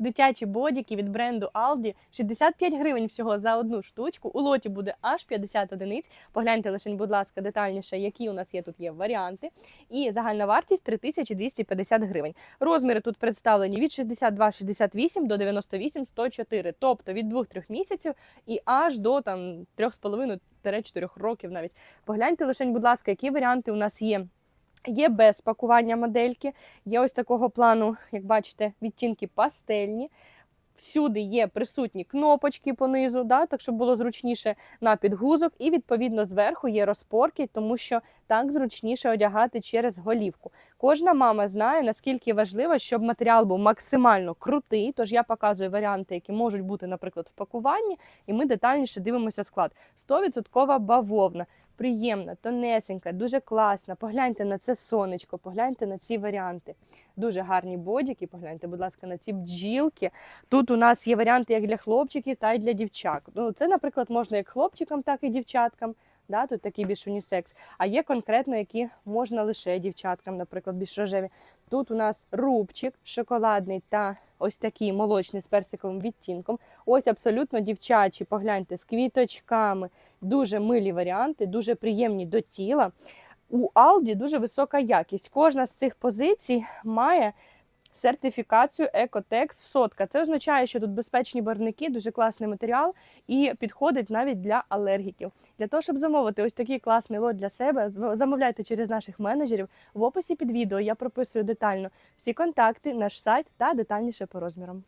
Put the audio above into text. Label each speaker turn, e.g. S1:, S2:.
S1: Дитячі бодіки від бренду Aldi 65 гривень всього за одну штучку. У лоті буде аж 50 одиниць. Погляньте лише, будь ласка, детальніше, які у нас є тут є варіанти. І загальна вартість 3250 гривень. Розміри тут представлені від 62-68 до 98-104, тобто від 2-3 місяців і аж до там 3,5-4 років навіть. Погляньте лише, будь ласка, які варіанти у нас є. Є без пакування модельки, є ось такого плану, як бачите, відтінки пастельні. Всюди є присутні кнопочки понизу, да, так щоб було зручніше на підгузок, і відповідно зверху є розпорки, тому що так зручніше одягати через голівку. Кожна мама знає, наскільки важливо, щоб матеріал був максимально крутий. Тож я показую варіанти, які можуть бути, наприклад, в пакуванні, і ми детальніше дивимося склад. 100% бавовна, приємна, тонесенька, дуже класна. Погляньте на це сонечко, погляньте на ці варіанти. Дуже гарні бодіки. Погляньте, будь ласка, на ці бджілки. Тут у нас є варіанти як для хлопчиків, та й для дівчат. Ну, це, наприклад, можна як хлопчикам, так і дівчаткам. Да, тут такий більш унісекс. А є конкретно, які можна лише дівчаткам, наприклад, більш рожеві. Тут у нас рубчик шоколадний та ось такий молочний з персиковим відтінком. Ось абсолютно дівчачі. Погляньте з квіточками. Дуже милі варіанти, дуже приємні до тіла. У Aldi дуже висока якість. Кожна з цих позицій має сертифікацію Екотекс сотка. Це означає, що тут безпечні барвники, дуже класний матеріал і підходить навіть для алергіків. Для того, щоб замовити ось такий класний лот для себе, замовляйте через наших менеджерів. В описі під відео я прописую детально всі контакти, наш сайт та детальніше по розмірам.